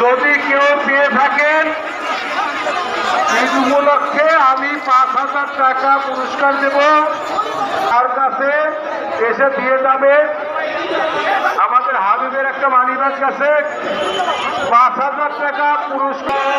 যদি কেউ পেয়ে থাকেন ঈদ উপলক্ষে আমি পাঁচ হাজার টাকা পুরস্কার দেব। তার কাছে এসে দিয়ে যাবে। আমাদের হাবিবের একটা মানিবার কাছে পাঁচ হাজার টাকা পুরস্কার।